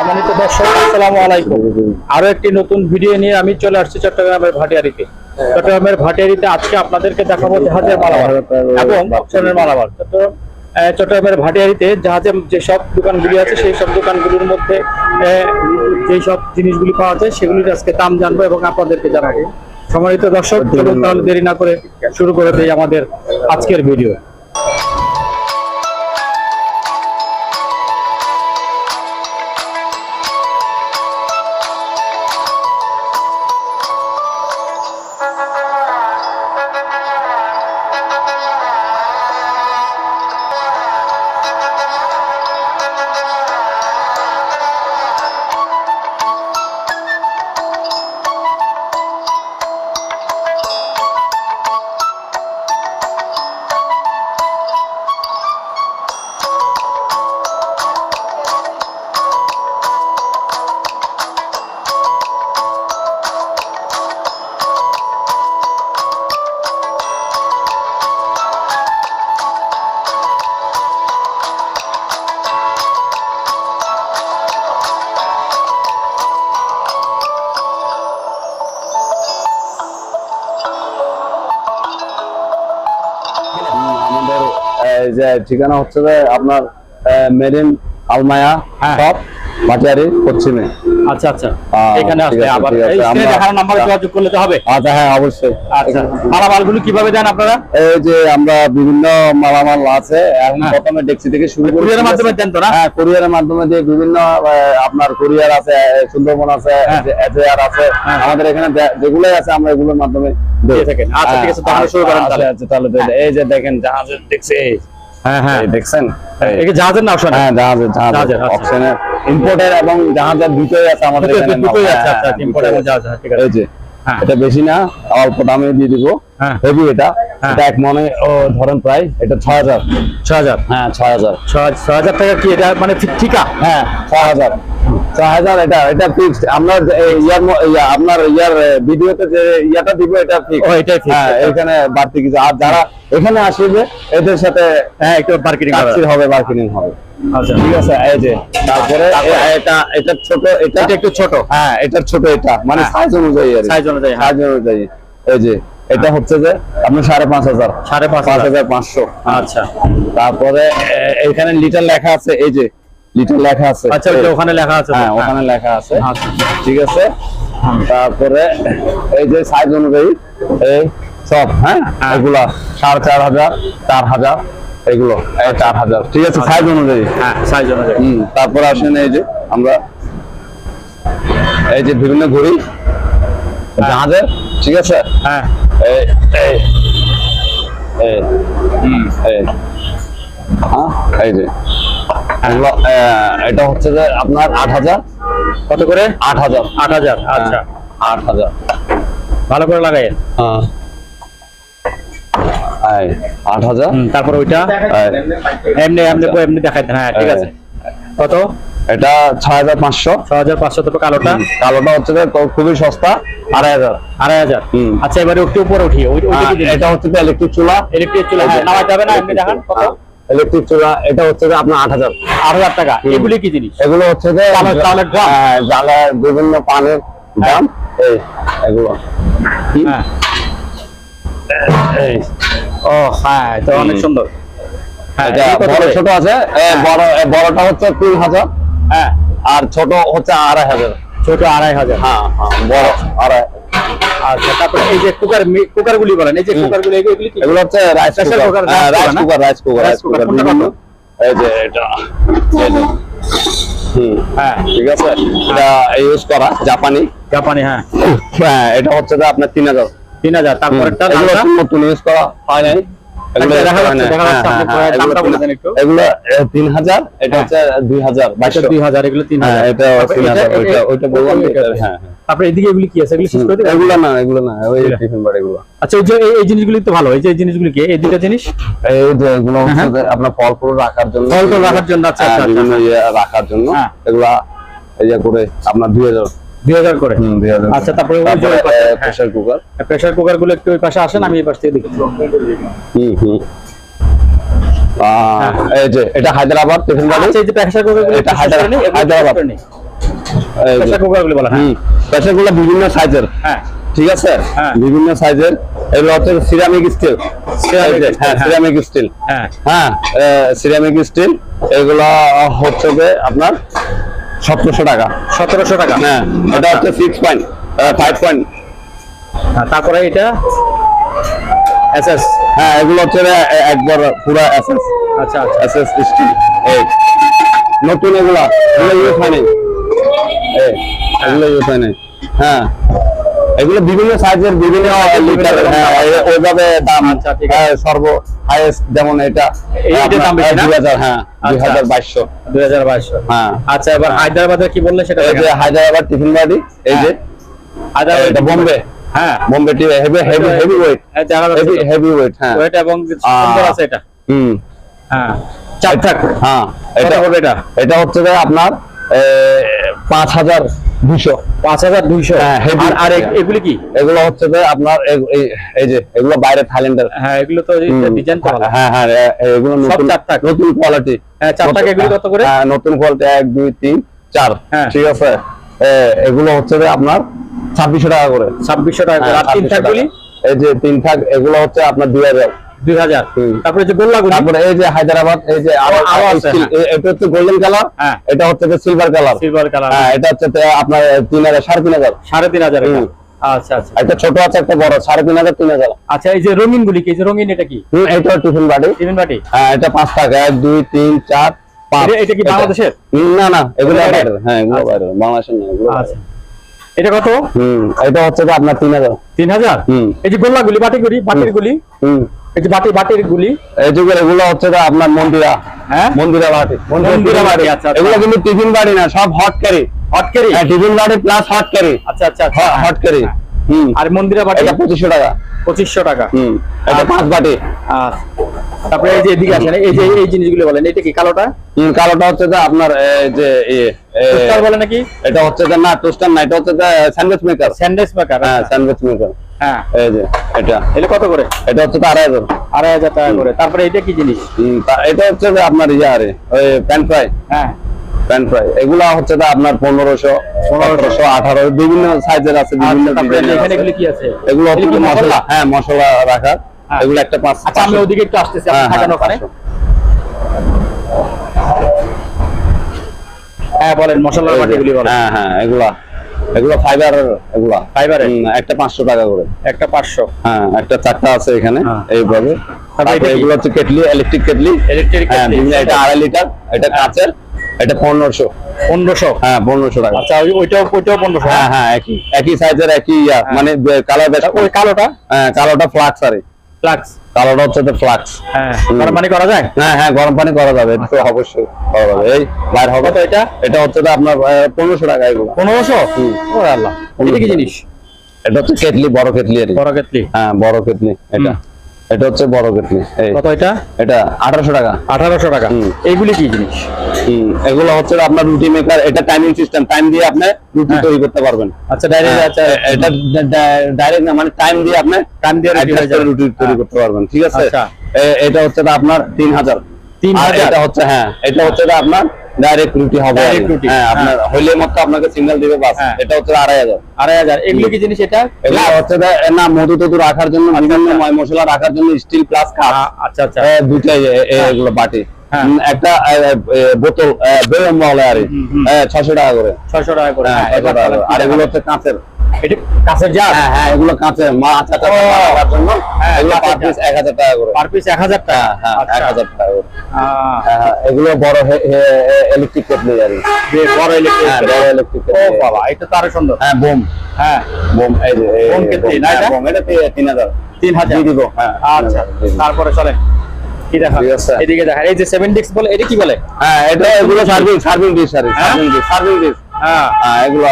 সম্মানিত দর্শক, আসসালামু আলাইকুম। আরও একটি নতুন ভিডিও নিয়ে আমি চলে আসছি চট্টগ্রামের ভাটিয়ারিতে। চট্টগ্রামের ভাটিয়ারিতে আজকে আপনাদেরকে দেখাবো জাহাজের মালামাল এবং অপশনের মালামাল। চট্টগ্রাম চট্টগ্রামের ভাটিয়ারিতে জাহাজের যে সব দোকানগুলি আছে সেই সব দোকানগুলির মধ্যে যেই সব জিনিসগুলি পাওয়া যায়, সেগুলির আজকে দাম জানব এবং আপনাদেরকে জানাব। সম্মানিত দর্শক, চলুন তাহলে দেরি না করে শুরু করে দেই আমাদের আজকের ভিডিও। যে ঠিকানা হচ্ছে যে আপনার মেরিন আলমায়া হ্যাঁ। বাজারে পশ্চিমে আচ্ছা আচ্ছা এখানে আসলে আবার এই নাম্বারে যোগাযোগ করলে তো হবে আচ্ছা হ্যাঁ অবশ্যই আচ্ছা মালামালগুলো কীভাবে দেন আপনারা এই যে আমরা বিভিন্ন মালামাল আছে এখন হ্যাঁ। প্রথমে ডেক্সি থেকে শুরু করি কুরিয়ারের মাধ্যমে দেন তো না হ্যাঁ কুরিয়ারের মাধ্যমে দিয়ে বিভিন্ন আপনার কুরিয়ার আছে সুন্দরবন আছে হ্যাঁ। এজেআর আছে। আমাদের এখানে যে- যেগুলোই আছে আমরা এগুলোর মাধ্যমে। দিয়ে থাকেন। আচ্ছা, ঠিক আছে, তাহলে শুরু করেন আচ্ছা, তাহলে। আচ্ছা, তাহলে এই যে দেখেন জাহাজের এই হ্যাঁ হ্যাঁ। দেখছেন? এই। এই জাহাজের নাও শোনা হ্যাঁ জাহাজের জাহাজের, জাহাজের। অপশনের ইম্পোর্টের এবং জাহাজের দুটোই আছে আমাদের এখানে দুটোই আছে আচ্ছা এবং জাহাজ ঠিক আছে। এই যে হ্যাঁ। এটা বেশি না অল্প দামে দিয়ে দিব। হেভি এটা। এটা এক মনে ধরেন প্রায় এটা ছয় হাজার। হ্যাঁ ছয় হাজার। ছ- ছ হাজার টাকা কি এটা মানে ঠিকা হ্যাঁ ছয় হাজার। ছয় হাজার এটা এটা ফিক্সড আমরা ইয়ার আপনার ইয়ার ভিডিওতে যে ইয়াটা দিব এটা ফিক্স এটাই হ্যাঁ আচ্ছা। এখানে বাড়তি কিছু। আর যারা এখানে আসবে এদের সাথে হ্যাঁ একটু মার্কেটিং হবে বার্গেনিং হবে। আচ্ছা। ঠিক আছে এই যে তারপরে তারপরে? এটা এটা ছোট এটা এটা একটু ছোট? হ্যাঁ এটার ছোট এটা মানে। সাইজ অনুযায়ী আর সাইজ অনুযায়ী সাইজ অনুযায়ী। এই যে এটা হচ্ছে যে আপনার সাড়ে পাঁচ হাজার। সাড়ে পাঁচ পাঁচ হাজার হাজার পাঁচশো। আচ্ছা। তারপরে এখানে লিটার লেখা আছে এই যে লিটার লেখা আছে। আচ্ছা ওখানে লেখা আছে। হ্যাঁ ওখানে লেখা আছে। আচ্ছা। ঠিক আছে? তারপরে এই যে সাইজ অনুযায়ী এই সব হ্যাঁ? হ্যাঁ। এগুলা সাড়ে চার হাজার চার হাজার এগুলো চার হাজার। ঠিক আছে সাইজ অনুযায়ী। হ্যাঁ সাইজ অনুযায়ী। হুম তারপরে আসেন এই যে আমরা এই যে বিভিন্ন ঘড়ি জাহাজের ঠিক আছে? হ্যাঁ। এই এই এই হ্যাঁ এই যে। আহ, এটা হচ্ছে যে আপনার আট হাজার। কত করে? আট হাজার। আট হাজার আচ্ছা। আট হাজার। ভালো করে লাগাই হ্যাঁ। আট হাজার। তারপর ওইটা এমনি এমনি এমনি দেখাই দেন হ্যাঁ ঠিক আছে। কত? এটা ছয় হাজার পাঁচশো। হাজার পাঁচশো টাকা কালোটা? কালোটা হচ্ছে খুবই সস্তা আড়াই হাজার। আড়াই হাজার? আচ্ছা এবারে একটু উপরে উঠি ওই ওইটা কি আহ, এটা হচ্ছে ইলেকট্রিক চুলা। ইলেকট্রিক চুলা হ্যাঁ, যাবে না এমনি দেখান কত? ইলেকট্রিক চুলা এটা হচ্ছে যে আপনার আট হাজার। আট হাজার টাকা এগুলি কি জিনিস? এগুলো হচ্ছে যে? হ্যাঁ, জ্বালার বিভিন্ন পানের দাম। এই এগুলো। হ্যাঁ। এই। ও হ্যাঁ এটা অনেক সুন্দর। হ্যাঁ বড় ছোট আছে? বড় বড়টা হচ্ছে তিন হাজার। হ্যাঁ। আর ছোট হচ্ছে আড়াই হাজার। ছোট আড়াই হাজার। হ্যাঁ হ্যাঁ বড় আড়াই। আচ্ছা তারপরে এই যে কুকার কুকার গুলি বলেন এই যে কুকার গুলি এগুলি এগুলো হচ্ছে rice cooker rice cooker cooker rice cooker rice cooker বিভিন্ন এই যে এটা। এই যে। হুম। হ্যাঁ। ঠিক আছে? এটা ইউজ করা জাপানি। জাপানি হ্যাঁ। হ্যাঁ এটা হচ্ছে যে আপনার তিন হাজার। তিন হাজার তারপরেরটা নতুন ইউজ করা হয় নাই। এগুলো আচ্ছা, হয় হ্যাঁ, হ্যাঁ, তিন- হাজার এটা। হচ্ছে দুই হাজার দুই হাজার এগুলো তিন হাজার। এটা তিন হাজার ওইটা ওইটা বললাম হ্যাঁ তারপরে এদিকে এগুলি কি আছে? এগুলি শেষ করে এগুলো না এগুলো না ওই টিফিন বার এগুলো। আচ্ছা এই যে এই- এই জিনিসগুলি তো ভালো এই যে এই জিনিসগুলি কি? এই দুটো জিনিস? এই যে এগুলো হচ্ছে। আপনার ফল ফুল রাখার জন্য। ফল ফুল রাখার জন্য, আচ্ছা, আচ্ছা, ইয়ে রাখার জন্য। এগুলা করে আপনার দুই হাজার হাজার দুই হাজার করে? হুম দুই হাজার আচ্ছা, তারপরে ওই যে ওই পাশে, হ্যাঁ। প্রেশার কুকার প্রেসার কুকারগুলো একটু ওই পাশে আসেন আমি এই পাশ থেকে দেখছি হুম হুম। এই যে এটা হায়দ্রাবাদ টিফিন বাড়ি? আচ্ছা এই যে প্রেসার কুকারগুলো এটা হায়দ্রাবাদ। হায়দ্রাবাদ এই যে। প্রেসার কুকার গুলি বলেন হ্যাঁ। হুম প্রেসারগুলো বিভিন্ন সাইজের হ্যাঁ। ঠিক আছে? হ্যাঁ। বিভিন্ন সাইজের এগুলো হচ্ছে সিরামিক স্টিল হ্যাঁ হ্যাঁ। সিরামিক স্টিল হ্যাঁ। হ্যাঁ সিরামিক স্টিল এগুলো হচ্ছে যে আপনার সতেরোশো টাকা। সতেরোশো টাকা? হ্যাঁ এটা হচ্ছে সিক্স পয়েন্ট ফাইভ পয়েন্ট তারপরে এটা? এসএস হ্যাঁ এগুলো হচ্ছে একবার পুরো এসএস আচ্ছা আচ্ছা। এসএস স্টিল এই। নতুন এগুলা এগুলো ইউজ হয় নাই। এগুলো ইউজ হয় নাই। হ্যাঁ। এগুলো বিভিন্ন সাইজের বিভিন্ন লিটার হ্যাঁ, হ্যাঁ, হ্যাঁ ওইভাবে দাম আচ্ছা ঠিক আছে। সর্ব হাইয়েস্ট যেমন এটা এইটা দাম বেশি 2000 হ্যাঁ আচ্ছা। 2200 2200 হ্যাঁ। আচ্ছা এবার হ্যাঁ। হায়দ্রাবাদের কি বললে সেটা এই যে হায়দ্রাবাদ টিফিন বাড়ি এই যে। এটা বোম্বে। হ্যাঁ। বোম্বে টি heavy heavy heavy weight heavy heavy weight হ্যাঁ। ওয়েট এবং সুন্দর আছে এটা। হুম। হ্যাঁ। চার থাক। হ্যাঁ এটা হবে এটা? এটা হচ্ছে আপনার 5000 হ্যাঁ, এগুলো হচ্ছে আপনার নতুন হ্যাঁ, এক দুই তিন চার। ঠিক আছে? এগুলো হচ্ছে যে আপনার ছাব্বিশশো টাকা করে। ছাব্বিশশো টাকা করে। আর হ্যাঁ, তিন থাকগুলি এই যে তিন থাক এগুলো হচ্ছে আপনার দুই হাজার। দুই হাজার। তারপরে যে গোল্লাগুলি তারপরে এই যে হায়দ্রাবাদ এই যে আরও ও, আরও আরও আছে, steel, হ্যাঁ। এ- এটা হচ্ছে গোল্ডেন কালার হ্যাঁ। এটা হচ্ছে সিলভার কালার সিলভার কালার হ্যাঁ এটা হচ্ছে আপনার তিন হাজার সাড়ে তিন হাজার। সাড়ে তিন হাজার আচ্ছা আচ্ছা। একটা ছোট আছে একটা বড় সাড়ে তিন হাজার তিন হাজার। আচ্ছা এই যে রঙিন গুলি কি? রঙিন এটা কি? এটা টিফিন বাটি। হ্যাঁ এটা পাঁচ টাকা এক দুই তিন চার পাঁচ। এটা- কি বাংলাদেশের? না না এগুলো হ্যাঁ এগুলো আচ্ছা। বাংলাদেশের না এগুলো আচ্ছা। এটা কত? হুম এটা হচ্ছে যে আপনার তিন হাজার। তিন হাজার? হুম। এই যে গোল্লাগুলি বাটিগুলি হুম। এই যে বাটি বাটির গুলি? এই যে এগুলো হচ্ছে যে আপনার মন্দিরা। হ্যাঁ? মন্দিরা বাটি। মন্দিরা বাটি, আচ্ছা, আচ্ছা। এগুলো কিন্তু টিফিন বাড়ি না সব হট ক্যারি। Hot carry? হ্যাঁ টিফিন বাড়ি প্লাস হট ক্যারি। আচ্ছা আচ্ছা আচ্ছা। Hot carry. হুম আর মন্দিরা বাটি? এটা পঁচিশশো টাকা। পঁচিশশো টাকা। হুম এটা পাঁচ বাটি। আচ্ছা তারপরে এই যে এদিকে আসেন এই যে এই জিনিসগুলো বলেন এটা কি কালোটা? কালোটা হচ্ছে যে আপনার যে টোস্টার বলে নাকি? এটা হচ্ছে যে না টোস্টার না এটা হচ্ছে যে স্যান্ডউইচ মেকার স্যান্ডউইচ মেকার হ্যাঁ স্যান্ডউইচ মেকার হ্যাঁ। এই যে এটা। এটা কত করে? এটা হচ্ছে আড়াই হাজার। আড়াই হাজার টাকা করে। তারপরে এটা কি জিনিস? এটা হচ্ছে যে আপনার ইয়ে আরে ওই প্যান ফ্রাই হ্যাঁ। প্যান ফ্রাই এগুলা হচ্ছে আপনার পনেরোশো পনেরোশো আঠারো বিভিন্ন সাইজের আছে বিভিন্ন আচ্ছা, আছে। এগুলি হচ্ছে মশলা? হ্যাঁ মশলা রাখার হ্যাঁ। এগুলো একটা পাঁচ আচ্ছা আমি ওদিকে একটু আসতেছি হ্যাঁ, হ্যাঁ, ওখানে। হ্যাঁ বলেন মশলার বাটিগুলি বলেন। হ্যাঁ হ্যাঁ এগুলা। এগুলো ফাইবার এগুলা। ফাইবারের? হুম, একটা পাঁচশো টাকা করে। একটা পাঁচশো। হ্যাঁ একটা চারটা আছে এখানে। এইভাবে? এগুলো হচ্ছে কেটলি ইলেকট্রিক কেটলি। বিভিন্ন- এটা আড়াই লিটার এটা কাঁচের। এটা পনেরোশো। পনেরোশো? হ্যাঁ পনেরোশো টাকা। আচ্ছা ওইটাও ওইটাও পনেরোশো হ্যাঁ? হ্যাঁ একই। একই সাইজের একই ইয়া হ্যাঁ। মানে কালার ওই কালোটা? হ্যাঁ কালোটা ফ্লাক্স আরে ফ্লাক্স কালোটা হচ্ছে তো ফ্লাক্স হ্যাঁ গরম পানি করা যায়? হ্যাঁ হ্যাঁ গরম পানি করা যাবে। এটা তো অবশ্যই করা যাবে। এই বাইর হবে। কত এটা? এটা হচ্ছে তো আপনার পনেরোশো টাকা এগুলো। পনেরোশো? ও আল্লাহ। এটা কি জিনিস? এটা হচ্ছে কেটলি বড় কেটলি বড় কেতলি হ্যাঁ বড় কেটলি এটা। এটা হচ্ছে বড় কেটলি কত এটা এটা আঠারোশো টাকা আঠারোশো টাকা হুম। এইগুলি কি জিনিস এগুলো হচ্ছে আপনার রুটি মেকার এটা টাইমিং সিস্টেম টাইম দিয়ে আপনি রুটি হ্যাঁ। তৈরি করতে পারবেন আচ্ছা ডাইরেক্ট হ্যাঁ, আচ্ছা এটা ডাইরেক্ট না মানে টাইম দিয়ে আপনি টাইম দিয়ে রুটি তৈরি হ্যাঁ। করতে পারবেন ঠিক আছে আচ্ছা। এটা হচ্ছে আপনার তিন হাজার 3000? এটা হচ্ছে হ্যাঁ এটা হচ্ছে আপনার ডাইরেক্ট রুটি হবে। রুটি, হ্যাঁ আপনার হইলে মতো আপনাকে সিগন্যাল দিবে বাস। হ্যাঁ। এটা হচ্ছে আড়াই হাজার। আড়াই হাজার। এগুলি কি জিনিস এটা? এগুলো হচ্ছে না মধু টধু রাখার জন্য বিভিন্ন মশলা রাখার জন্য স্টিল প্লাস কাপ আচ্ছা আচ্ছা। দুটাই এ- এগুলো বাটি। হ্যাঁ। একটা বোতল বেরম বলে আর। ছশো টাকা করে। ছয়শো টাকা হ্যাঁ, হ্যাঁ, করে। আর এগুলো হচ্ছে কাঁচের। এটা কাছের জার? হ্যাঁ হ্যাঁ এগুলো কাঁচের মাছ আটা ও। জন্য হ্যাঁ, এগুলো পার পিস এক হাজার টাকা করে। পার পিস এক হাজার টাকা? হ্যাঁ হ্যাঁ আচ্ছা। এক হাজার টাকা করে। হ্যাঁ, এগুলো বড় ইলেকট্রিক কেটলি আর যে বড় ইলেকট্রিক হ্যাঁ বড় ইলেকট্রিক ও বাবা এটা তো আরও সুন্দর। হ্যাঁ বোম। হ্যাঁ। বোম এই যে বোম কেটলি, না? হ্যাঁ, এটা? বোম এটা তি- তিন হাজার। তিন হাজার। দিয়ে দিব। হ্যাঁ আচ্ছা তারপরে চলেন। কি দেখা? এদিকে দেখা। এই যে বলে এটা কি বলে? হ্যাঁ এটা এগুলো সার্ভিং সার্ভিং? সার্ভিং হ্যাঁ। হ্যাঁ এগুলো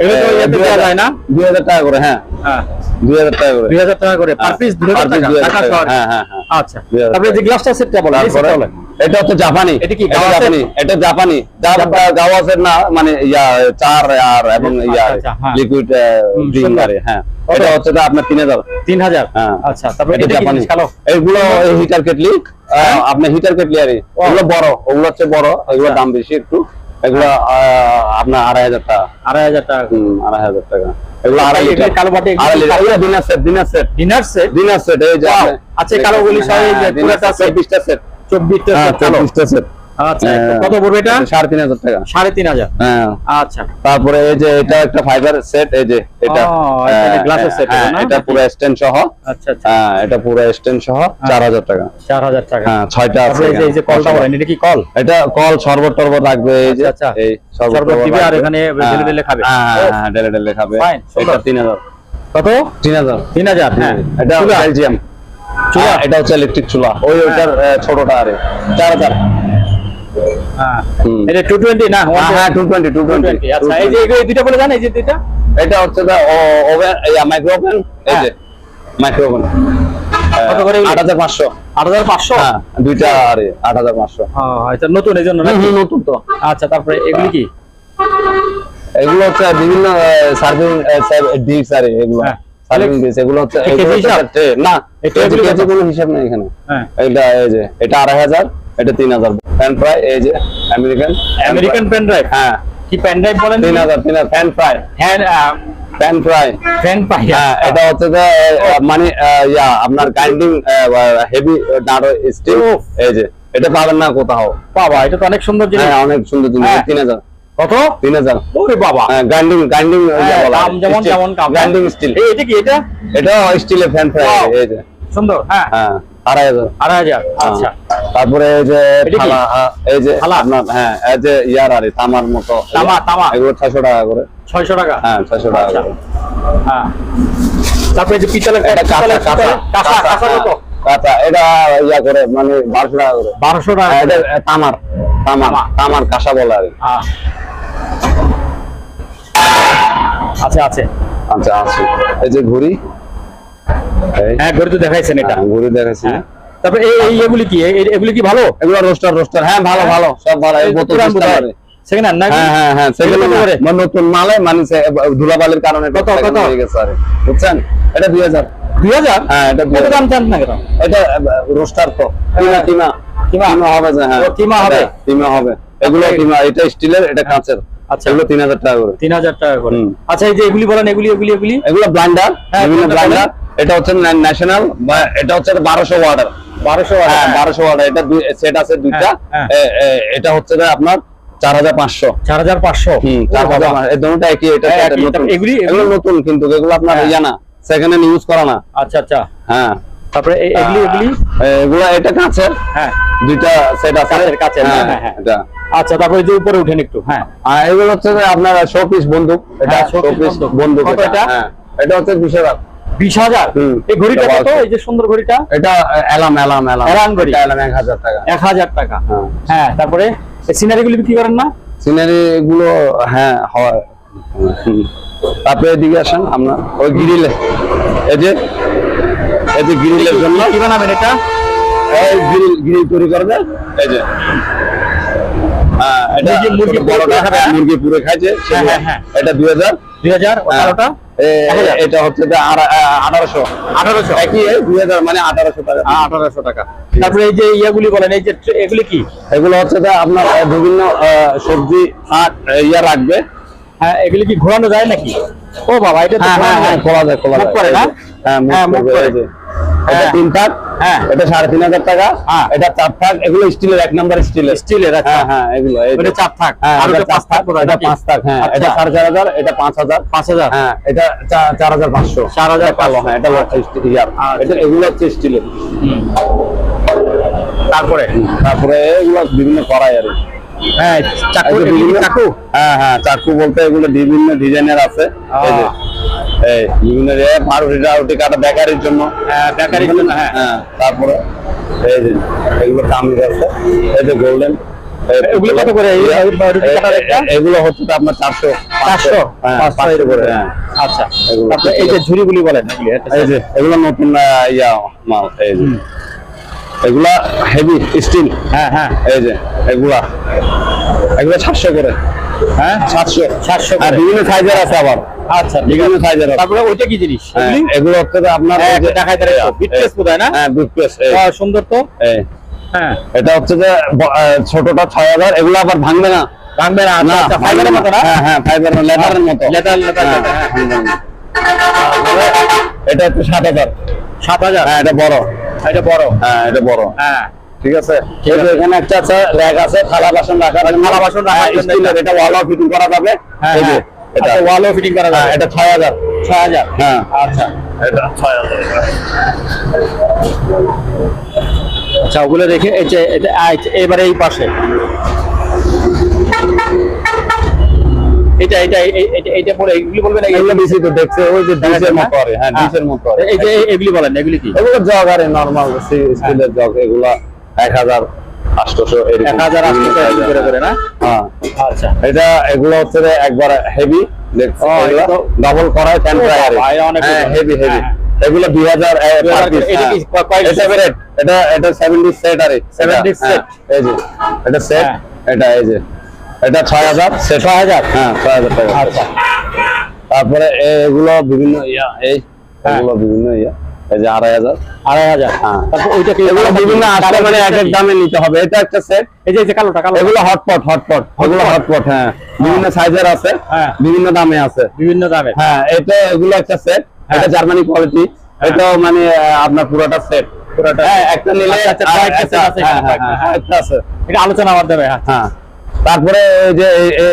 এগুলো তো ইয়েতে দেওয়া যায় না? দুই হাজার টাকা করে হ্যাঁ। হ্যাঁ। দুই হাজার টাকা করে। দুই হাজার টাকা করে। পার হ্যাঁ, পিস দুই per হাজার piece টাকা 2000 টাকা টাকা। শহরে। হ্যাঁ, হ্যাঁ, হ্যাঁ। আচ্ছা। তারপরে যে গ্লাসটা সেটটা বলে তারপরে এটা হচ্ছে জাপানি। এটা কি জাপানি। এটা জাপানি। গাওয়াসের না মানে ইয়া চার আর এবং ইয়া আচ্ছা, আচ্ছা, হ্যাঁ। লিকুইড ড্রিঙ্ক সুন্দর। হ্যাঁ। এটা হচ্ছে যে আপনার হ্যাঁ। আচ্ছা তারপরে এটা জাপানি। এগুলো হিটার কেটলি আপনার হিটার কেটলি আর। এগুলো বড়। ওগুলো হচ্ছে বড়। এগুলো আচ্ছা। দাম বেশি একটু। এগুলো আহ, আপনার আড়াই হাজার টাকা। আড়াই হাজার টাকা হম আড়াই হাজার টাকা। এগুলো আড়াই লিটার। কালো বাটি, এগুলো সেট সেট ডিনার সেট এই যে আছে কালো গুলি সব পুরোটা সেট, চব্বিশটা সেট চব্বিশটা হ্যাঁ set কালো। চব্বিশটা সেট আচ্ছা হ্যাঁ। কত পড়বে এটা? টাকা। হ্যাঁ। আচ্ছা। তারপরে এই যে এটা একটা ফাইবার সেট এই যে এটা। ও, এটা হ্যাঁ, গ্লাসের set হ্যাঁ, না? এটা পুরো স্ট্যান্ড সহ। আচ্ছা আচ্ছা। হ্যাঁ এটা পুরো স্ট্যান্ড সহ চার হাজার টাকা। চার হাজার টাকা। হ্যাঁ ছয়টা আছে এই যে- কলটা বলেন এটা কি কল? এটা কল শরবত টরবত রাখবে এই যে আচ্ছা, আচ্ছা। এই শরবত শরবত দিবে আর এখানে হ্যাঁ, ঢেলে ঢেলে খাবে। হ্যাঁ ও। হ্যাঁ ঢেলে ঢেলে খাবে। এটা সুন্দর। তিন হাজার। কত? তিন হাজার। তিন হাজার হ্যাঁ। এটা চুলা? বেলজিয়াম চুলা? চুলা এটা হচ্ছে ইলেকট্রিক চুলা। ওই ওইটার আহ, ছোটটা আরে। চার হাজার। হ্যাঁ হুম। এটা টু টোয়েন্টি না হ্যাঁ টু টোয়েন্টি টু টোয়েন্টি 220 আচ্ছা এই যে এই দুইটা বলে জান এই যে দুইটা? এটা হচ্ছে ওভেন মাইক্রো ওভেন এই হ্যাঁ। যে মাইক্রো ওভেন কত করে এগুলো? আট হাজার পাঁচশো। আট হাজার পাঁচশো? হ্যাঁ দুইটা আরে আট হাজার পাঁচশো। এটা নতুন এই জন্য নতুন তো। আচ্ছা তারপরে এগুলি কি? এগুলো হচ্ছে বিভিন্ন সার্ভিং আর এগুলো। হ্যাঁ। সার্ভিং এগুলো হচ্ছে? না কত? কোনো হিসাব? নেই এখানে। হ্যাঁ। এটা এই যে এটা আড়াই হাজার। এটা তিন হাজার। ফ্যান ফ্রাই এই যে আমেরিকান আমেরিকান পেন ড্রাইভ হ্যাঁ। কি পেন ড্রাইভ বলেন তিন হাজার তিন হাজার। Pan fry hand pan fry pan fry হ্যাঁ এটা হচ্ছে যে মানে ইয়া আপনার গ্রাইন্ডিং হেভি নাড়ো স্টিল এই যে এটা পাবেন না কোথাও। বাবা এটা তো অনেক সুন্দর জিনিস। হ্যাঁ অনেক সুন্দর জিনিস। হ্যাঁ। তিন হাজার। কত? তিন হাজার। ওরে বাবা। গ্রাইন্ডিং গ্রাইন্ডিং হ্যাঁ, দাম যেমন যেমন গ্রাইন্ডিং স্টিল এই এটা কি এটা? এটা স্টিলের ফ্যান ফ্রাই এই যে। সুন্দর হ্যাঁ। হ্যাঁ। আড়াই হাজার। আড়াই হাজার? আচ্ছা। তারপরে এই যে এটা থালা এই যে থালা? আপনার হ্যাঁ এই যে ইয়ার আরে তামার মতো। তামা, তামা। এগুলো ছয়শো টাকা করে। ছয়শো টাকা? হ্যাঁ ছয়শো টাকা আচ্ছা। করে। হ্যাঁ। তারপরে যে পিতলের এটা কাঁচা কাঁচা কাঁচা কাঁচা কত কাঁচা এটা ইয়া করে মানে বারোশো টাকা করে। বারোশো টাকা হ্যাঁ, এটা তামার তামার তামার কাঁসা বলে আর কি। হ্যাঁ। আছে। আচ্ছা আছে। এই যে ঘুড়ি এই হ্যাঁ ঘড়ি তো দেখাইছেন এটা। হ্যাঁ, ঘুড়ি দেখাচ্ছি হ্যাঁ। তারপরে এই এগুলি কি? এগুলি কি ভালো? এগুলো রোস্টার রোস্টার হ্যাঁ ভালো ভালো। সব ভালো। এই বোতল। সেকেন্ড হ্যান্ড হ্যাঁ হ্যাঁ হ্যাঁ সেগুলো নতুন মালে মানে ধুলাবালির কারণে কত, কত? হয়ে গেছে আরে। বুঝছেন? এটা দুই হাজার। দুই হাজার? হ্যাঁ এটা কত দাম চান না কেন? এটা রোস্টার তো। কিমা কিমা কিমা? কিমা হবে যে হ্যাঁ। কিমা হবে? কিমা হবে। এগুলো কিমা এটা স্টিলের এটা কাঁচের। আচ্ছা। এগুলো তিন হাজার টাকা করে। তিন হাজার টাকা করে। আচ্ছা এই যে এগুলি বলেন এগুলি এগুলি এগুলি? এগুলো ব্লাইন্ডার হ্যাঁ, বিভিন্ন ব্লাইন্ডার এটা হচ্ছে ন্যাশনাল বা এটা হচ্ছে বারোশো ওয়ার্ডার। বারোশো হ্যাঁ বারোশো ওয়ার্ডার। এটা সেট আছে দুইটা। হ্যাঁ, এ- এ- এটা হচ্ছে আপনার চার হাজার পাঁচশো। চার হাজার পাঁচশো? চার হাজার পাঁচশো। একই এটা হ্যাঁ, এটা একই। নতুন। এগুলি- এগুলো নতুন কিন্তু এগুলো আপনার হ্যাঁ। ইয়া না। সেকেন্ড ইউজ করা না। আচ্ছা আচ্ছা। হ্যাঁ। তারপরে এগুলি এগুলি? এগুলো এটা কাঁচের। হ্যাঁ। দুইটা সেট আছে। কাঁচের, কাঁচের, হ্যাঁ, হ্যাঁ, হ্যাঁ। এটা। আচ্ছা তারপরে যে উপরে উঠেন একটু। হ্যাঁ। আর এগুলো হচ্ছে যে আপনার শো পিস বন্দুক। এটা হ্যাঁ, শো showpiece পিস বন্দুক। এটা? হ্যাঁ। এটা হচ্ছে বিশ হাজার বিশ হাজার? এই ঘড়িটা কত? এই যে সুন্দর ঘড়িটা? এটা এলাম এলাম এলাম এলাম ঘড়ি। এলাম এক হাজার টাকা। এক হাজার টাকা। হ্যাঁ। তারপরে সিনারি গুলি বিক্রি করেন না? সিনারি গুলো হ্যাঁ হয়। তারপরে এদিকে আসেন আপনার ওই গ্রিলে এই যে এই যে গ্রিলের জন্য। কি বানাবেন এটা? এই গ্রিল গ্রিল তৈরি করবে এই যে। হ্যাঁ, এটা মুরগি- হ্যাঁ, হ্যাঁ? মুরগি পুরো খাইছে হ্যাঁ, হ্যাঁ, হ্যাঁ। এটা দুই হাজার। দুই হাজার হ্যাঁ। বারোটা এ- এক হাজার? এটা হচ্ছে যে আড়া- আ- আঠারোশো আঠারোশো একই দুই হাজার মানে আঠারোশো টাকা আঠারোশো টাকা তারপরে এই যে ইয়াগুলি বলেন এই যে এগুলি কি এগুলো হচ্ছে যে আপনার বিভিন্ন সবজি ইয়া রাখবে হ্যাঁ এগুলি কি ঘোরানো যায় নাকি ও বাবা এটা তো ঘোরানো যায়। খোলা যায় খোলা মুখ করে হ্যাঁ মুখ মুখ করবে, করে। এটা। তিন থাক হ্যাঁ। এটা সাড়ে তিন হাজার টাকা। হ্যাঁ। এটা চার থাক এগুলো স্টিলের এক নম্বর স্টিলের স্টিলের হ্যাঁ হ্যাঁ এগুলো এটা চার থাক। হ্যাঁ আর এটা পাঁচ থাক এটা পাঁচ থাক হ্যাঁ আচ্ছা। এটা সাড়ে চার হাজার এটা পাঁচ হাজার। পাঁচ হাজার? হ্যাঁ এটা চার হাজার পাঁচশো। চার হাজার পাঁচশো। হ্যাঁ এটা আচ্ছা। এটা এগুলো হচ্ছে স্টিলের তারপরে? তারপরে এগুলো বিভিন্ন করাই আর কি। হ্যাঁ চাকু চাকু। হ্যাঁ হ্যাঁ চাকু বলতে এগুলো বিভিন্ন ডিজাইনের আছে। এই বিভিন্ন পাউরুটি কাটা বেকারির জন্য। হ্যাঁ, বেকারির জন্য, হ্যাঁ। হ্যাঁ তারপরে এই যে এগুলো কামিজ আছে। এই যে গোল্ডেন এগুলো কত করে? এই- এই পাউরুটি কাটার একটা? এগুলো হচ্ছে তো আপনার চারশো চারশো পাঁচশো? করে হ্যাঁ। আচ্ছা। এই যে ঝুড়িগুলি বলেন এই যে এগুলো নতুন ইয়া মাল এই যে। এগুলা হেভি স্টিল হ্যাঁ হ্যাঁ। এই যে এগুলা। এগুলো সাতশো করে। হ্যাঁ? সাতশো। সাতশো আর। বিভিন্ন সাইজের আছে আবার। আচ্ছা ঠিক বিভিন্ন আছে। সাইজের তারপরে ওইটা কি জিনিস? হ্যাঁ, এগুলো? হচ্ছে যে আপনার হ্যাঁ। বিটকেস না? হ্যাঁ বিটকেস সুন্দর তো। হ্যাঁ। এটা হচ্ছে যে ছোটটা ছয় হাজার। এগুলো আবার ভাঙবে না। ভাঙবে না না আচ্ছা ফাইবারের মতো না? হ্যাঁ হ্যাঁ লেদারের মতো লেদার লেদার হ্যাঁ এটা হচ্ছে সাত হাজার। সাত হাজার? হ্যাঁ এটা বড়। এটা বড়। হ্যাঁ এটা বড়। হ্যাঁ। ঠিক আছে। এখানে একটা আছে র্যাক আছে থালা বাসন রাখার জন্য থালা বাসন রাখার জন্য এটা ওয়ালও ফিটিং করা যাবে। হ্যাঁ এই যে হ্যাঁ। এটা। আচ্ছা ওয়ালও ফিটিং করা যাবে। এটা ছয় হাজার। ছয় হাজার? হ্যাঁ। আচ্ছা। এটা হাজার। আচ্ছা ওগুলো দেখে এই যে এটা- আচ্ছা, এবারে এই পাশে। এটা এটা এটা বলে এগুলি বলবেন এগুলো বেশি তো দেখছে ওই যে ডিশের মতো করে হ্যাঁ হ্যাঁ। ডিশের মতো করে। এই যে এগুলি বলেন এগুলি কি? এগুলো জগ আরে নর্মাল স্টিলের জগ এগুলা এক হাজার এরকম। এক হাজার আটশো টাকা করে করে না? হ্যাঁ। আচ্ছা। এটা এগুলো হচ্ছে যে একবার হেভি দেখছ ডাবল করায় ফ্যান ফ্রায়ার অনেক হ্যাঁ হেভি হেভি হ্যাঁ। এগুলো দুই হাজার 2000 এটা এটা সেট এটা সেট আরে 70 এটা, হ্যাঁ, এই যে এটা সেট হ্যাঁ। এটা এই যে। এটা ছয় হাজার? ছয় হাজার? হ্যাঁ ছয় হাজার টাকা। আচ্ছা। তারপরে এগুলো বিভিন্ন ইয়া এই হ্যাঁ। এগুলো বিভিন্ন ইয়া এই যে আড়াই হাজার। আড়াই হাজার? হ্যাঁ। তারপর ওইটা কি এগুলো বিভিন্ন আসলে মানে এক এক দামে নিতে হবে। এটা একটা সেট এই যে কালোটা কালো এগুলো হটপট হটপট এগুলো হটপট হ্যাঁ। বিভিন্ন সাইজের আছে। হ্যাঁ। বিভিন্ন দামে আছে। বিভিন্ন দামের হ্যাঁ এটা এগুলো একটা সেট। এটা জার্মানি কোয়ালিটি এটা মানে আপনার পুরোটা সেট পুরোটা হ্যাঁ একটা নিলে একটা- আছে একটা এটা আলোচনা আমার দেবে হ্যাঁ। তারপরে যে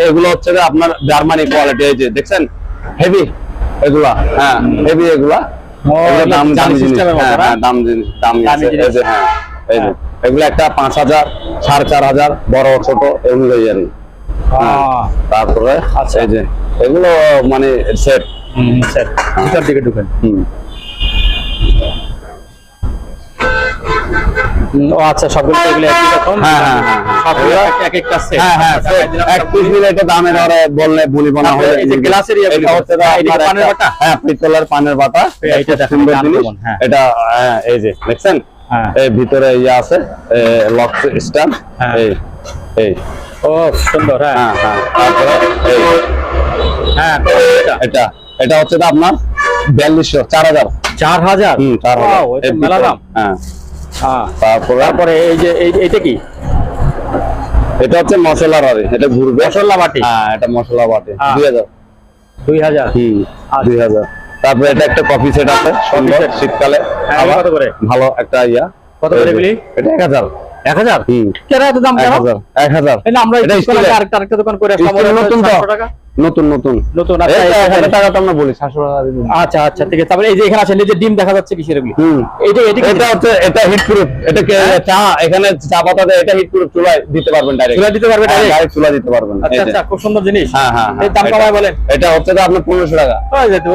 এগুলো হচ্ছে যে আপনার জার্মানি কোয়ালিটি এই যে দেখছেন? হেভি এগুলা হ্যাঁ হেভি এগুলা। ও, এগুলো এগুলো দাম জিনিস। হ্যাঁ হ্যাঁ, দাম জিনিস দামি দামি আছে যে হ্যাঁ এই যে। হ্যাঁ। এগুলো একটা পাঁচ হাজার সাড়ে চার হাজার বড় ছোট এগুলো আর তারপরে আচ্ছা। এই যে এগুলো মানে সেট হুম, স্যার ভিতর দিকে ঢুকেন। হুম। ও আচ্ছা সবগুলো এগুলো একই রকম? হ্যাঁ, হ্যাঁ, হ্যাঁ, হ্যাঁ। সবগুলো এক- এক set। হ্যাঁ হ্যাঁ আচ্ছা, এক পিস নিলে এটা দামে ধরে বললে বলি বানা তারপরে হয়ে। এই যে গ্লাসের এটা হচ্ছে পানের বাটা? হ্যাঁ পিতলের পানের বাটা। একটা দেখেন, জিনিস। হ্যাঁ। এটা এই যে দেখছেন? হ্যাঁ। এই ভিতরে ইয়ে আছে লক হ্যাঁ। এই এই। ও সুন্দর হ্যাঁ। হ্যাঁ তারপরে এই। হ্যাঁ এটা। এটা এটা হচ্ছে আপনার বিয়াল্লিশশো চার হাজার। চার হাজার? চার হাজার। এটা মেলা দাম। হ্যাঁ। তারপরে? এই যে এই- এটা কি? এটা হচ্ছে মশলার আরে এটা ঘুরবে। মশলা বাটি। হ্যাঁ এটা মশলা বাটে। হ্যাঁ। দুই হাজার। দুই হাজার? হুম আচ্ছা। দুই হাজার। তারপরে এটা একটা কফি সেট আছে সুন্দর শীতকালে। হ্যাঁ, কত করে? ভালো একটা ইয়া। কত করে এগুলি? এটা এক হাজার। এক হাজার? হুম। কেন এত দাম এক হাজার এক হাজার। আমরা। আরেকটা আরেকটা দোকান করে নতুন টাকা। নতুন নতুন। নতুন আচ্ছা এটা এই- এক হাজার টাকা তো আমরা বলি। আচ্ছা আচ্ছা ঠিক আছে। তারপরে এই যে এখানে এই যে ডিম দেখা যাচ্ছে কিসের এগুলি? এটা এটা এটা হচ্ছে এটা হিট প্রুফ এটা হ্যাঁ? চা এখানে চা পাতা এটা হিট প্রুফ চুলায় দিতে পারবেন ডাইরেক্ট চুলা দিতে পারবেন ডাইরেক্ট চুলা দিতে পারবেন। আচ্ছা আচ্ছা খুব সুন্দর জিনিস। হ্যাঁ হ্যাঁ এই দাম এটা- কমায় বলেন। এটা হচ্ছে আপনার পনেরোশো টাকা।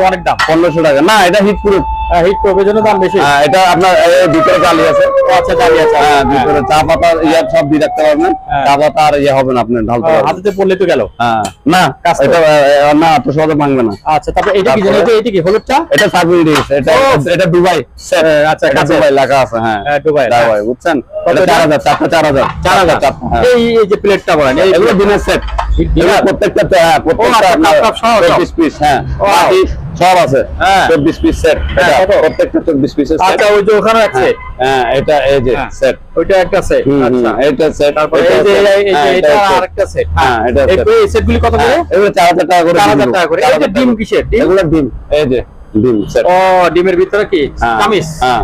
অনেক দাম। পনেরোশো টাকা। না এটা হিট প্রুফ হিট প্রবের জন্য দাম বেশি? হ্যাঁ এটা আপনার ভিতরে জালি আছে। আচ্ছা জানি আছে। হ্যাঁ ভিতরে চা পাতা ইয়া সব দিয়ে রাখতে পারবেন। হ্যাঁ। চা পাতা আর ইয়ে হবে না আপনার ঢালতে পারবেন হাতেতে পড়লে তো গেল। হ্যাঁ। না এটা না তো সহজে ভাঙবে না। আচ্ছা তারপরে এটা কি জানি এটা কি হলুদটা এটা সার্ভিং ডিশ এটা এটা দুবাই হ্যাঁ, আচ্ছা, এটা দুবাই লেখা আছে হ্যাঁ। হ্যাঁ, দুবাই, দুবাই বুঝছেন? এটা এটা? চার হাজার চারটা চার হাজার। চার হাজার? হ্যাঁ। এই এই যে প্লেটটা বলেন এগুলো দিনের সেট প্রত্যেকটা হ্যাঁ প্রত্যেকটা আচ্ছা, সব। 24 পিস হ্যাঁ। বাকি সব আছে। হ্যাঁ। 24 পিস সেট হ্যাঁ? প্রত্যেকটা 24 পিসের সেট আচ্ছা ওই যে ওখানে আছে? হ্যাঁ এটা এই যে। সেট ওইটা একটা সেট হুম, হুম, আচ্ছা। এটা সেট তারপরে এই যে এই- এই যে এটা আরেকটা সেট হ্যাঁ এটা এই সেটগুলি কত করে? এগুলো চার হাজার টাকা করে চার দিয়ে হাজার দিবো। টাকা করে। এই যে ডিম কিসের? ডিম? এগুলো ডিম। এই যে ডিম সেট ও ডিমের ভিতরে কি? কামিজ? হ্যাঁ।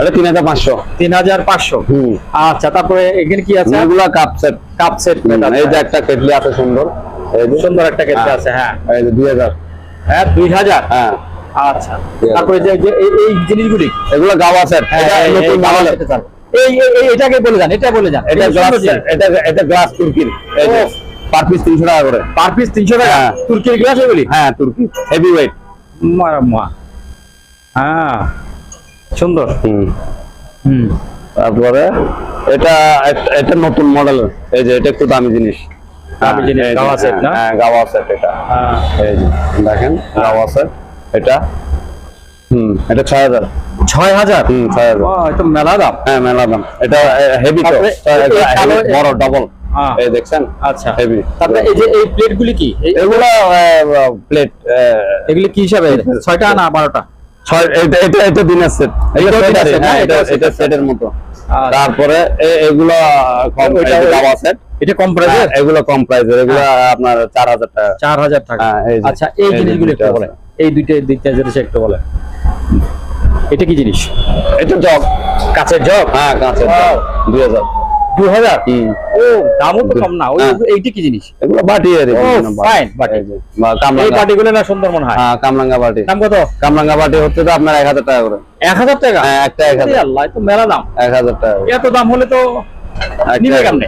এটা তিন হাজার পাঁচশো। তিন হাজার পাঁচশো। হুম। আচ্ছা তারপরে এখানে কি আছে? এগুলো কাপ সেট কাপ সেট এই যে একটা কেটলি আছে সুন্দর। সুন্দর একটা কেটে আছে হ্যাঁ। এই যে দুই হাজার। হ্যাঁ দুই হাজার। হ্যাঁ। আচ্ছা। তারপরে যে যে এই- এই জিনিসগুলি? এগুলো গাওয়া সেট হ্যাঁ, এটা নতুন গাওয়া এই এই- এই- এটাকে বলে যান এটা বলে যান। এটা গ্লাস জিনিস। এটা এটা গ্লাস তুর্কির এই যে ও। পার পিস তিনশো টাকা করে। পার পিস তিনশো টাকা। তুর্কির গ্লাস এগুলি? হ্যাঁ তুর্কি হেভি ওয়েট হ্যাঁ। সুন্দর। হুম। হুম। তারপরে এটা একটা- এটা নতুন মডেল এই যে এটা একটু দামি জিনিস। গাওয়া set না? হ্যাঁ গাওয়া সেট এটা। এই যে দেখেন গাওয়া সেট এটা হুম এটা ছয় হাজার। হুম ছয় হাজার। ও, এটা মেলা দাম। হ্যাঁ মেলা দাম। এটা হেভি তো তারপরে ছয় হাজার, এই কালো- heavy, বড় ডবল। এই দেখছেন? আচ্ছা। হেভি তারপরে এই যে এই প্লেটগুলি কি? এই- এগুলো প্লেট এগুলি কি হিসাবে? ছয়টা না বারোটা? এটা সেট হ্যাঁ হ্যাঁ, এটা আচ্ছা। তারপরে এগুলো সেট এটা কম প্রাইসের হ্যাঁ, এগুলো কম প্রাইসের এগুলো আপনার চার হাজার টাকা। চার হাজার টাকা। হ্যাঁ। আচ্ছা এই জিনিসগুলো একটু বলেন। এই দুইটা দুইটা জিনিস একটু বলেন। এটা কি জিনিস? এটা জগ। কাছের জগ? হ্যাঁ দু হাজার। হুম। ও দামও তো কম না। ওই হ্যাঁ। এইটা কি জিনিস? এগুলো বাটি আর fine, বাটি। এই পার্টিগুলো না সুন্দর মনে হয়? হ্যাঁ কামরাঙ্গা বাটি। দাম কত? কামরাঙ্গা বাটি হচ্ছে তো আপনার এক হাজার টাকা করে। এক হাজার টাকা? হ্যাঁ একটা এক হাজার। আরে আল্লাহ এ তো মেলা দাম। এক হাজার টাকা এত দাম হলে তো নিবে কেমনে?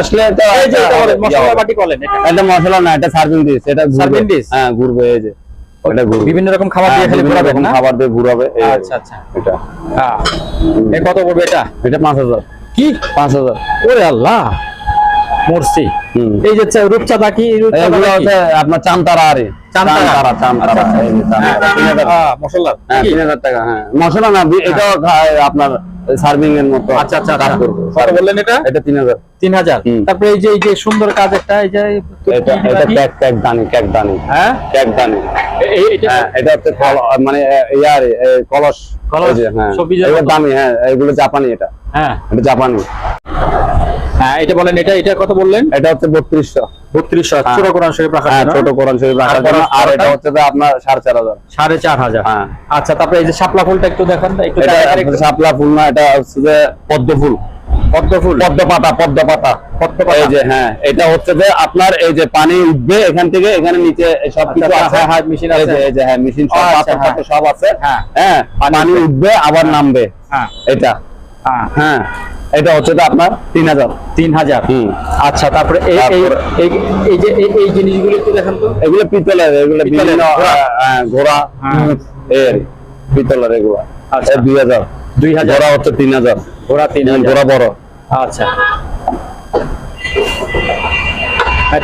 আসলে মশলা বাটি বলেন এটা। মশলা না এটা সার্ভিং ডিশ এটা হ্যাঁ ঘুরবে এই যে। বিভিন্ন রকম খাবার দিয়ে হ্যাঁ, খালি বিভিন্ন না? খাবার দিয়ে ঘুরাবে আচ্ছা আচ্ছা। এটা। হ্যাঁ। এ কত পড়বে এটা? এটা কি? পাঁচ হাজার। ওরে আল্লাহ! মরছি। এই যে রূপচাঁদা কি? আপনার চামতারা আরে। আচ্ছা, হ্যাঁ, মশলা? হ্যাঁ হ্যাঁ। না এটাও আপনার সার্ভিং এর মতো। আচ্ছা আচ্ছা কাজ আচ্ছা করবে। কত বললেন এটা? এটা তিন হাজার। তিন হাজার। হুম। তারপরে এই যে এই যে সুন্দর কাজ একটা এই যে এটা এটা ক্যাক ক্যাক দানি ক্যাক দানি। হ্যাঁ? ক্যাক দানি। এটা? হ্যাঁ এটা হচ্ছে মানে ইয়ার কলস। কলস? হ্যাঁ। এগুলো দামি হ্যাঁ এগুলো জাপানি এটা। হ্যাঁ। এটা জাপানি। হ্যাঁ এটা বলেন এটা এটা কত বললেন? এটা হচ্ছে বত্রিশশো। বত্রিশশো হ্যাঁ। ছোট কোরআন শরীফ রাখার হ্যাঁ ছোট কোরআন শরীফ রাখার জন্য আর এটা হচ্ছে যে আপনার সাড়ে চার হাজার। সাড়ে চার হাজার। হ্যাঁ। আচ্ছা তারপরে এই যে শাপলা ফুলটা একটু দেখান একটু এটা দেখান একটু। শাপলা ফুল না এটা হচ্ছে যে পদ্ম ফুল। পদ্ম ফুল? পদ্ম পাতা পদ্ম পাতা। পদ্ম পাতা। এই যে হ্যাঁ এটা হচ্ছে যে আপনার এই যে পানি উঠবে এখান থেকে এখানে নিচে সব কিছু আচ্ছা, আছে। হ্যাঁ, হ্যাঁ, আছে। এই যে হ্যাঁ মেশিন সব আচ্ছা, হ্যাঁ। সব আছে। হ্যাঁ। হ্যাঁ পানি উঠবে। আবার নামবে। হ্যাঁ। এটা। হ্যাঁ হ্যাঁ এটা হচ্ছে আপনার তিন হাজার। তিন হাজার। আচ্ছা তারপরে এই এই তারপরে- এই- এই যে এই- এই জিনিসগুলো একটু দেখান তো। এগুলো পিতলের এগুলো বিভিন্ন ঘোড়া। হ্যাঁ, হ্যাঁ। কি, পিতলের এগুলো। আচ্ছা। দুই হাজার। দুই হাজার। ঘোড়া হচ্ছে তিন হাজার। ঘোড়া তিন হাজার। ঘোড়া বড়। আচ্ছা।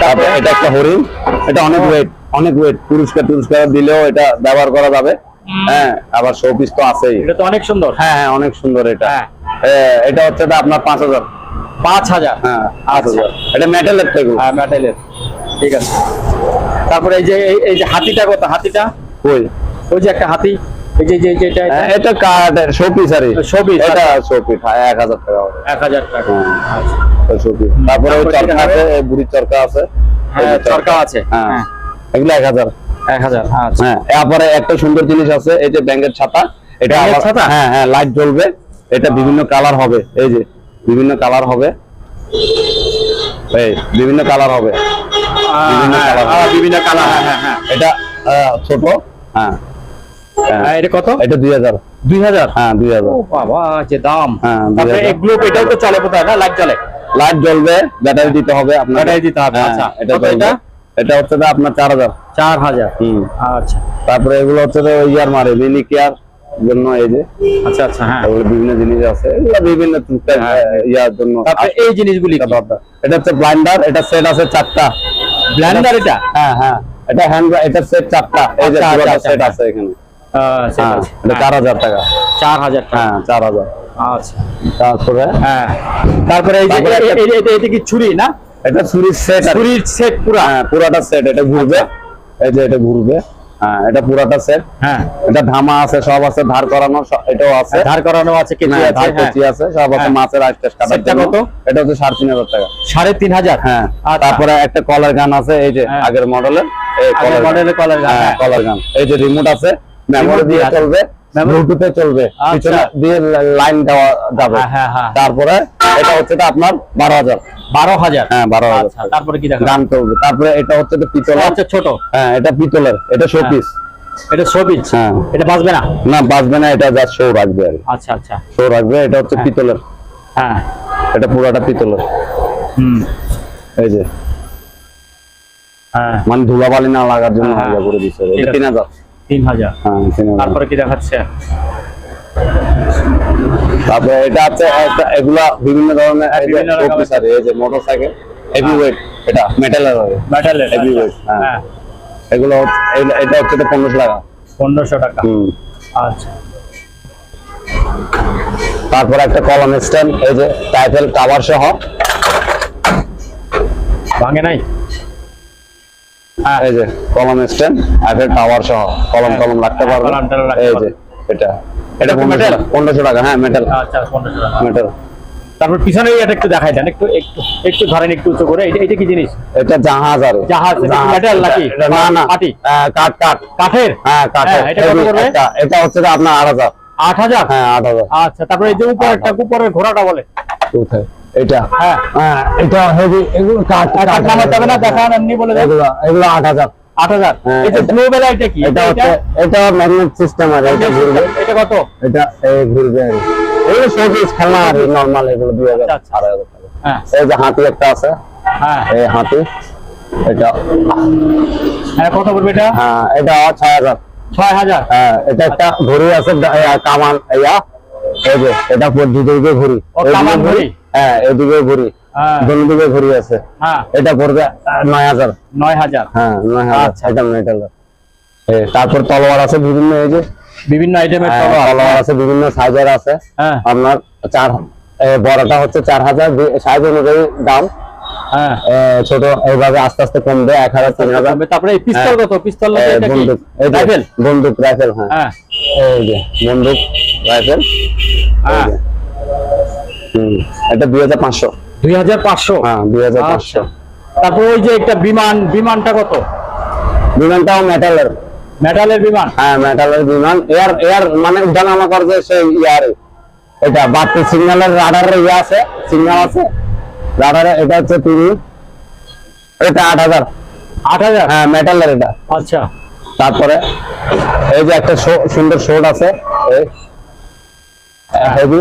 তারপরে এটা একটা হরিণ। এটা অনেক ওয়েট অনেক ওয়েট পুরস্কার দিলেও এটা ব্যবহার করা যাবে। হ্যাঁ আবার শোপিস তো আছেই। এটা তো অনেক সুন্দর। হ্যাঁ হ্যাঁ অনেক সুন্দর এটা। হ্যাঁ। হ্যাঁ, এটা হচ্ছে আপনার পাঁচ হাজার। পাঁচ হাজার? হ্যাঁ পাঁচ আচ্ছা। হাজার। এটা মেটালের তো হ্যাঁ মেটালের ঠিক আছে। তারপরে এই যে এই- যে হাতিটা কত? হাতিটা? কই ওই যে একটা হাতি। এই যে যে যে এটা হ্যাঁ, এটা কার্ডের শোপিস আর। Showpiece, এটা আচ্ছা। শোপিস হ্যাঁ এক হাজার টাকা হবে। এক হাজার টাকা। হ্যাঁ। আচ্ছা। তারপরে ওই চরকা আছে এই বুড়ির চরকা আছে। হ্যাঁ, চরকা। আছে। হ্যাঁ। হ্যাঁ। এগুলো এক হাজার। এক হাজার আচ্ছা। হ্যাঁ তারপরে একটা সুন্দর জিনিস আছে এই যে ব্যাঙের ছাতা। এটা ছাতা? হ্যাঁ হ্যাঁ লাইট জ্বলবে। এটা বিভিন্ন কালার হবে। এই যে বিভিন্ন কালার হবে। এই বিভিন্ন কালার হবে। বিভিন্ন বিভিন্ন কালার হ্যাঁ হ্যাঁ হ্যাঁ। এটা ছোট হ্যাঁ। এটা কত? এটা দুই হাজার। দুই হাজার? দুই হাজার। বাবা যে দাম। দুই তারপরে হাজার। এই গ্লোব এটাও তো চলে কোথায় না? লাইট জ্বলে। লাইট জ্বলবে ব্যাটারি দিতে হবে আপনার ব্যাটারি দিতে হবে, আচ্ছা। এটা এটা? এটা হচ্ছে আপনার চার হাজার। চার হাজার। হুম। আচ্ছা। তারপরে এগুলো হচ্ছে ইয়ার মারে মিনি কেয়ার জন্য এই যে। আচ্ছা আচ্ছা হ্যাঁ। বিভিন্ন জিনিস আছে বিভিন্ন হ্যাঁ। ইয়ার জন্য তারপরে এই জিনিসগুলি এটা হচ্ছে ব্লাইন্ডার এটা সেট আছে চারটা। ব্ল্যান্ডার এটা? হ্যাঁ হ্যাঁ। এটা হ্যান্ড এটা সেট চারটা। এই যে আচ্ছা, পুরোটা আচ্ছা, সেট আচ্ছা। আছে এখানে। আহ, সেটা হ্যাঁ আছে। এটা চার হাজার টাকা। চার হাজার হ্যাঁ চার হাজার। আচ্ছা। তারপরে? হ্যাঁ। তারপরে এই যে তারপরে এ- একটা- এ- এ- এটা কি ছুরি না? এটা ছুরির সেট ছুরির সেট পুরা। হ্যাঁ পুরাটা সেট এটা ঘুরবে। এই যে এটা ঘুরবে। হ্যাঁ এটা পুরাটা সেট হ্যাঁ এটা ধামা আছে সব আছে ধার করানো এটাও আছে ধার করানো আছে কেজি হ্যাঁ, আছে ধার হ্যাঁ। আছে সব আছে হ্যাঁ। মাছের আইস কাটা। কত? এটা হচ্ছে সাড়ে তিন হাজার টাকা সাড়ে তিন হাজার হ্যাঁ আচ্ছা। তারপরে একটা কলার গান আছে এই যে। আগের মডেলের এই কলার মডেলের কলার গান। কলার গান এই যে রিমোট আছে মেমোরি দিয়ে চলবে ব্লুটুথে চলবে। আচ্ছা। পিছনে দিয়ে লাইন দেওয়া যাবে। হ্যাঁ, হ্যাঁ, হ্যাঁ। তারপরে এটা হচ্ছে আপনার বারো হাজার। বারো হাজার? হ্যাঁ বারো হাজার। আচ্ছা তারপরে কি গান চলবে। তারপরে এটা হচ্ছে পিতলের। আচ্ছা ছোট। হ্যাঁ এটা পিতলের। এটা শোপিস এটা সবিজ হ্যাঁ। এটা বাজবে না? না বাঁচবে না এটা যা শো রাখবে আর আচ্ছা আচ্ছা। শো রাখবে এটা হচ্ছে। পিতলের। হ্যাঁ। এটা পুরাটা পিতলের। হুম। এই যে। হ্যাঁ। মানে ধুলাবালি না লাগার জন্য। করে দিচ্ছে। তিন হাজার। তিন হাজার। হ্যাঁ। তারপরে কি দেখাচ্ছে? তারপরে এটা আছে এগুলা বিভিন্ন ধরনের এই যে বিভিন্ন রকমের- showpiece আছে, এই যে মোটরসাইকেল হেভি ওয়েট এটা মেটালের হবে। মেটালের Heavy weight, হ্যাঁ। হ্যাঁ। এগুলো এটা হচ্ছে তো পনেরোশো টাকা। পনেরোশো টাকা। আচ্ছা। তারপরে একটা কলম স্ট্যান্ড এই যে টাইটেল কাভার সহ। ভাঙে নাই? এই যে কলম স্ট্যান্ড টাওয়ার সহ কলম কলম রাখতে পারবে। রাখতে এই যে এটা। এটা পনেরোশো টাকা। হ্যাঁ মেটাল আচ্ছা পনেরোশো টাকা। মেটাল তারপর পিছনে এটা একটু দেখাই দেন একটু একটু একটু ধরেন একটু উঁচু করে। এটা এটা কি জিনিস? এটা জাহাজ আর জাহাজ, কি নাকি? না না? হ্যাঁ, কাঠ কাঠ। কাঠের? হ্যাঁ কাঠের। হ্যাঁ, এটা কত করবে? এটা- এটা হচ্ছে আপনার আট হাজার। আট হাজার? হ্যাঁ আট হাজার। আচ্ছা তারপরে এই যে উপরেরটা উপরের ঘোড়াটা বলে। কোথায়? এটা। হ্যাঁ। হ্যাঁ এটা হেভি এগুলো নামাতে হবে না। দেখান এমনি বলে এগুলো এগুলো আট হাজার। আট হাজার? হ্যাঁ, এটা- ব্লু বেলা এটা কি? এটা এটা ম্যাগনেট সিস্টেম আর এটা ঘুরবে। এটা কত? এটা এই ঘুরবে। এগুলো শোপিস খেলনা আর নর্মাল এগুলো দুই হাজার আচ্ছা, আচ্ছা। আড়াই হাজার হ্যাঁ। এই যে হাতি একটা আছে। হ্যাঁ। এই হাতি এটা হ্যাঁ কত পড়বে এটা? হ্যাঁ এটা ছয় হাজার। ছয় হাজার। হ্যাঁ এটা একটা ঘড়ি আছে কামান ইয়া। এই যে এটা পুরো দুদিকে কামান ঘড়ি? হ্যাঁ এদিকে ঘুরি? দুদিকে ঘুরি। আছে। হ্যাঁ। এটা পড়বে নয় হাজার। নয় হাজার। হ্যাঁ নয় হাজার। আচ্ছা। এটা মেটাল তারপর তলোয়ার আছে বিভিন্ন এই যে। বিভিন্ন আইটেমের হ্যাঁ, তলোয়ার। আছে বিভিন্ন সাইজের আছে। হ্যাঁ। আপনার চার বড়টা হচ্ছে চার হাজার। সাইজ অনুযায়ী দাম। হ্যাঁ ছোট এইভাবে আস্তে আস্তে কমবে এক হাজার তিন হাজার। তারপরে পিস্তল কত? পিস্তল এ, এটা কি? বন্দুক। রাইফেল? বন্দুক রাইফেল হ্যাঁ। হ্যাঁ। এই যে বন্দুক রাইফেল। হ্যাঁ। এটা দুই হাজার পাঁচশো। দুই হাজার পাঁচশো? হ্যাঁ দুই হাজার আচ্ছা। পাঁচশো তারপর ওই যে একটা বিমান বিমানটা কত? বিমানটাও মেটালের মেটালের বিমান? হ্যাঁ মেটালের বিমান। এয়ার এয়ার মানে উঠানামা করছে সেই ইয়ারে। এটা বাড়তি সিগন্যালের রাডারের ইয়ে আছে সিগন্যাল আছে। রাডারে এটা হচ্ছে তিনি এটা আট হাজার। আট হাজার? হ্যাঁ মেটালের এটা। আচ্ছা। তারপরে এই যে একটা সুন্দর শোট আছে এই হেভি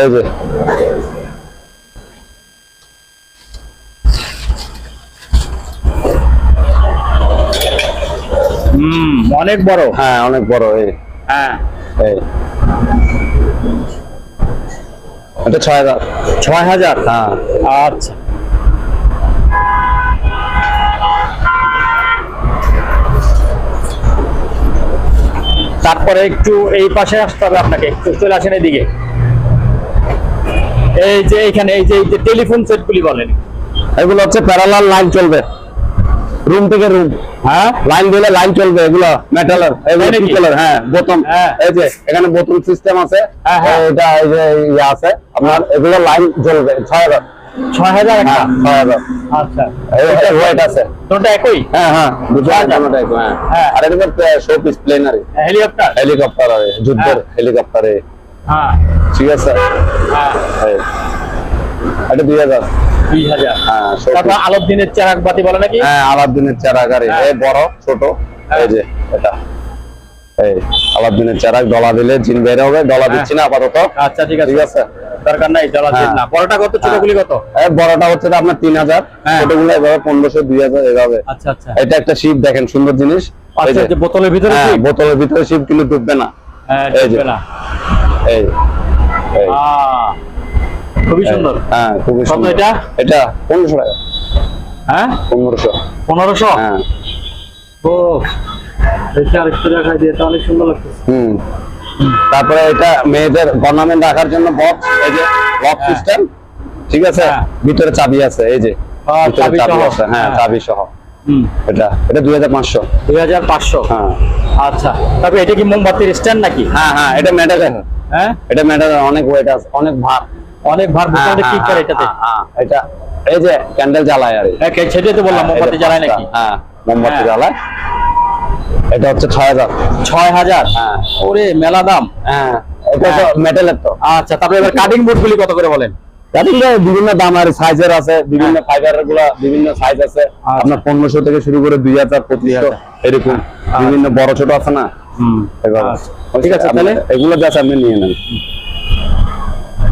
এই যে। হুম অনেক বড়। হ্যাঁ অনেক বড় এই। হ্যাঁ। এই। এটা ছয় হাজার। ছয় হাজার? হ্যাঁ। আচ্ছা। তারপরে একটু এই পাশে আসতে হবে আপনাকে একটু চলে আসেন এদিকে। এই যে এখানে এই যে এই যে টেলিফোন সেটগুলি বলেন। এগুলো হচ্ছে প্যারালাল লাইন চলবে। রুম থেকে রুম হ্যাঁ? লাইন দিলে লাইন চলবে এগুলো মেটালের এগুলো পিতলের হ্যাঁ বোতম হ্যাঁ। এই যে এখানে বোতম সিস্টেম আছে। হ্যাঁ, হ্যাঁ। এটা এই যে ইয়ে আছে আপনার এগুলো লাইন জ্বলবে ছয় হাজার। ছয় হাজার হ্যাঁ ছয় হাজার। আচ্ছা। আছে। একই? হ্যাঁ হ্যাঁ হ্যাঁ। হ্যাঁ। আর এটা শো পিস প্লেনারি হেলিকপ্টার হেলিকপ্টার যুদ্ধের হ্যাঁ। হেলিকপ্টারে হ্যাঁ। ঠিক আছে? হ্যাঁ। এটা দুই হাজার। দুই হাজার। হ্যাঁ তারপর piece। চেরাক বাতি বলে নাকি? হ্যাঁ আলাদিনের হ্যাঁ। এই বড় ছোট। এই যে এটা। এই আলাদিনের চারা ডলা দিলে জিন বের হবে ডলা। দিচ্ছি না আপাতত। আচ্ছা ঠিক আছে। ঠিক আছে? দরকার নাই জ্বালা। না। বড়টা কত ছোটগুলি কত? এই বড়টা হচ্ছে আপনার। ছোটগুলো এভাবে পনেরোশো দুই হাজার এভাবে। আচ্ছা আচ্ছা। এটা একটা শিপ দেখেন সুন্দর জিনিস। আচ্ছা যে- বোতলের ভিতরে বোতলের ভিতরে শিপ কিন্তু ডুববে না। হ্যাঁ এই যে। ঢুকবে না। এই। এই। আহ, খুবই সুন্দর। হ্যাঁ খুবই সুন্দর। এটা? এটা টাকা। হ্যাঁ? হ্যাঁ। ও এটা আরেকটু দেখাই দিয়ে এটা অনেক সুন্দর লাগতেছে। হুম। তারপরে এটা মেয়েদের গর্নামেন্ট রাখার জন্য বক্স এই যে লক হ্যাঁ। সিস্টেম ঠিক আছে? হ্যাঁ। ভিতরে চাবি আছে এই যে। ভিতরে চাবি আছে হ্যাঁ হ্যাঁ। চাবি সহ হুম। এটা এটা দুই হাজার পাঁচশো। দুই হাজার পাঁচশো? হ্যাঁ। আচ্ছা। তারপরে এটা কি মোমবাতির স্ট্যান্ড নাকি? হ্যাঁ হ্যাঁ এটা ম্যাটার হ্যাঁ? এটা ম্যাটার অনেক ওয়েট আছে অনেক ভার। অনেক ভার হ্যাঁ, বোতলটা কি হ্যাঁ, করে এটাতে। হ্যাঁ, হ্যাঁ, এটা এই যে ক্যান্ডেল জ্বালায় আর কি। হ্যাঁ সেটাই তো বললাম হ্যাঁ, মোমবাতি জ্বালায় নাকি? হ্যাঁ মোমবাতি হ্যাঁ। জ্বালায়। এটা হচ্ছে ছয় হাজার। ছয় হাজার? হ্যাঁ। ওরে মেলা দাম। হ্যাঁ এটা তো হ্যাঁ। মেটালের তো। আচ্ছা তারপরে এবার কাটিং বোর্ড গুলি কত করে বলেন? কাটিংটা বিভিন্ন দাম আর সাইজের আছে বিভিন্ন ফাইবারেরগুলা বিভিন্ন সাইজ আছে। আচ্ছা। আপনার পনেরোশো থেকে শুরু করে দুই হাজার পঁচিশশো এরকম। বিভিন্ন বড় ছোট আছে না। আচ্ছা। ঠিক আছে, তাহলে? এগুলো আপনি নিয়ে নেন।